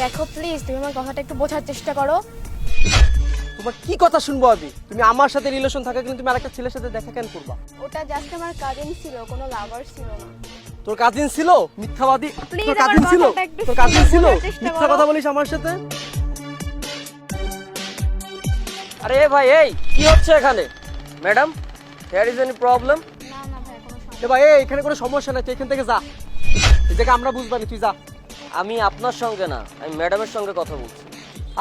দেখো প্লিজ তুমি আমার কথাটা একটু বোঝার চেষ্টা করো। তোমার কি কথা শুনব আমি তুমি আমার সাথে রিলেশন থাকা কিন্তু তুমি আরেকটা ছেলের সাথে দেখা কেন করবা? ওটা জাস্ট আমার কাজিন ছিল কোনো লাভার ছিল না। তোর কাজিন ছিল? মিথ্যাবাদী? তোর কাজিন ছিল? তোর কাজিন ছিল? মিথ্যা কথা বলিস আমার সাথে? আরে ভাই এই কি হচ্ছে এখানে? Madam here is any problem না না ভাই কোনো সমস্যা ভাই এখানে কোনো সমস্যা নাই তুই এখান থেকে যা। এই জায়গা আমরা বুঝবানি তুই যা। আমি আপনার সঙ্গে না আমি ম্যাডামের সঙ্গে কথা বলছি।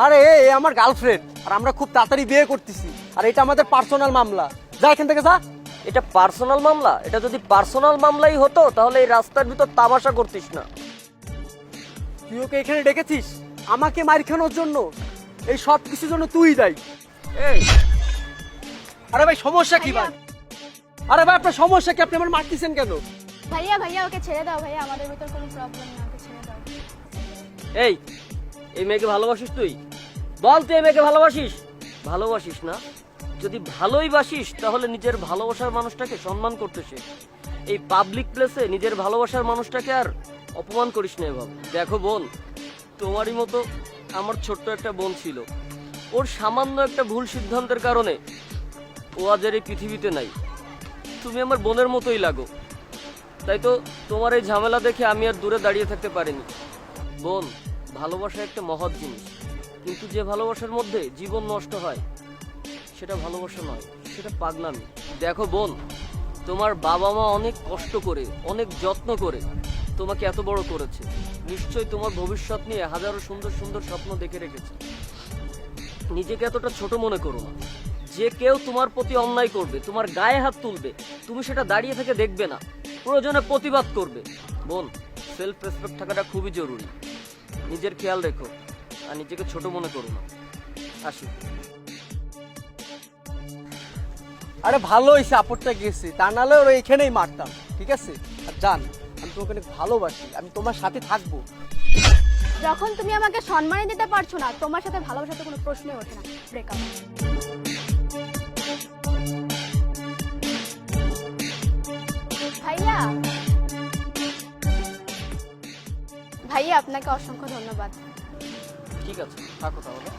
আরে এ আমার গার্লফ্রেন্ড আর আমরা খুব তাড়াতাড়ি বিয়ে করতেছি। আর এটা আমাদের পার্সোনাল মামলা। যা এখান থেকে যা। এটা পার্সোনাল মামলা? এটা যদি পার্সোনাল মামলাই হতো তাহলে এই রাস্তার ভিতর তামাশা করতিস না। তুই ওকে এখানে ডেকেছিস? আমাকে মার খানোর জন্য। এই সব কিছুর জন্য তুই দায়ী। এই! আরে ভাই সমস্যা কি ভাই? আরে ভাই আপনার সমস্যা কি? আপনি আমার মারতেছেন কেন? ভাইয়া ভাইয়া, ওকে ছেড়ে দাও, ভাইয়া, আমাদের ভিতর কোনো প্রবলেম না ওকে ছেড়ে দাও। এই এই মেয়েকে ভালোবাসিস তুই? বল তুই এই মেয়েকে ভালোবাসিস। ভালোবাসিস না? যদি ভালোই বাসিস, তাহলে নিজের ভালোবাসার মানুষটাকে সম্মান করতে শেখ। এই পাবলিক প্লেসে নিজের ভালোবাসার মানুষটাকে আর অপমান করিস না এভাবে। দেখো বোন, তোমারই মতো আমার ছোট্ট একটা বোন ছিল। ওর সামান্য একটা ভুল সিদ্ধান্তের কারণে ও আজ এই পৃথিবীতে নাই। তুমি আমার বোনের মতোই লাগো। তাই তো তোমার এই ঝামেলা দেখে আমি আর দূরে দাঁড়িয়ে থাকতে পারিনি। বোন, ভালোবাসা একটা মহৎ জিনিস। কিন্তু যে ভালোবাসার মধ্যে জীবন নষ্ট হয়, সেটা ভালোবাসা নয়, সেটা পাগলামি। দেখো বোন, তোমার বাবা মা অনেক কষ্ট করে, অনেক যত্ন করে তোমাকে এত বড় করেছে। নিশ্চয়ই তোমার ভবিষ্যৎ নিয়ে হাজারো সুন্দর সুন্দর স্বপ্ন দেখে রেখেছে। নিজেকে এতটা ছোট মনে করো না। যে কেউ তোমার প্রতি অন্যায় করবে তোমার গায়ে হাত তুলবে তুমি সেটা দাঁড়িয়ে থেকে দেখবে না প্রয়োজনে প্রতিবাদ করবে। বোন সেলফ রেসপেক্ট থাকাটা খুবই জরুরি। নিজের খেয়াল রেখো আর নিজেকে ছোট মনে করো না। আসি। আরে ভালো হয়েছে আপদটা গেছে। তা নাহলে ওর এখানেই মারতাম ঠিক আছে? আর জান আমি তোমাকে অনেক ভালোবাসি আমি তোমার সাথে থাকব। যখন তুমি আমাকে সম্মানই দিতে পারছ না তোমার সাথে ভালোবাসাতে কোনো প্রশ্নই ওঠে না। ব্রেকআপ ভাইয়া আপনাকে অসংখ্য ধন্যবাদ। ঠিক আছে থাকো তাহলে।